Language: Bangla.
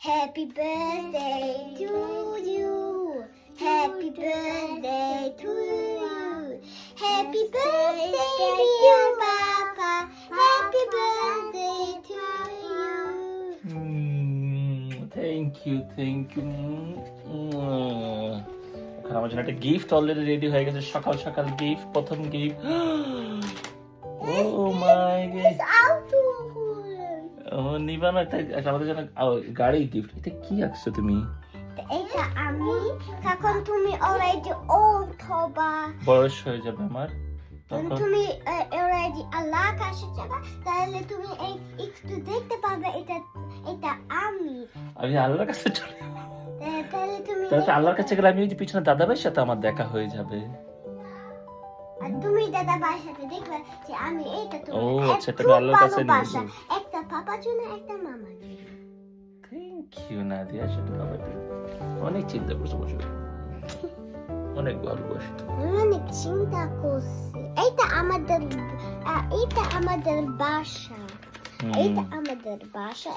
Happy birthday to you. Happy birthday to you. Happy birthday, dear Papa. Happy birthday to you. Thank you thank you ওখানে আমার জন্য একটা গিফট অলরেডি রেডি হয়ে গেছে সকাল সকাল গিফট প্রথম গিফট ও মাই গড একটা আমাদের জন্য গাড়ি গিফট এটা কি আঁকছো তুমি? এটা আমি। তখন তুমি অলরেডি ওল্ড হবা বয়স হয়ে যাবে আমার। তুমি অলরেডি আল্লাহ কাছে যাবা। তাহলে তুমি এই- একটু দেখতে পাবে এটা এটা আমি। আমি আল্লাহর কাছে চলে তাহলে তুমি তাহলে আল্লাহর কাছে গেলে আমি ওই যে পিছনে দাদা ভাইয়ের সাথে আমার দেখা হয়ে যাবে। আর তুমি দাদা ভাইয়ের সাথে দেখবে যে আমি এটা ও, আচ্ছা, তুমি আল্লাহর কাছে নিয়ে পাপার জন্য একটা মামার জন্য থ্যাংক ইউ নাদিয়া সেটা বাবা তুমি অনেক চিন্তা করছ বসে। অনেক ভালোবাসি অনেক চিন্তা করছি। এইটা আমাদের এইটা আমাদের বাসা। এইটা আমাদের বাসা।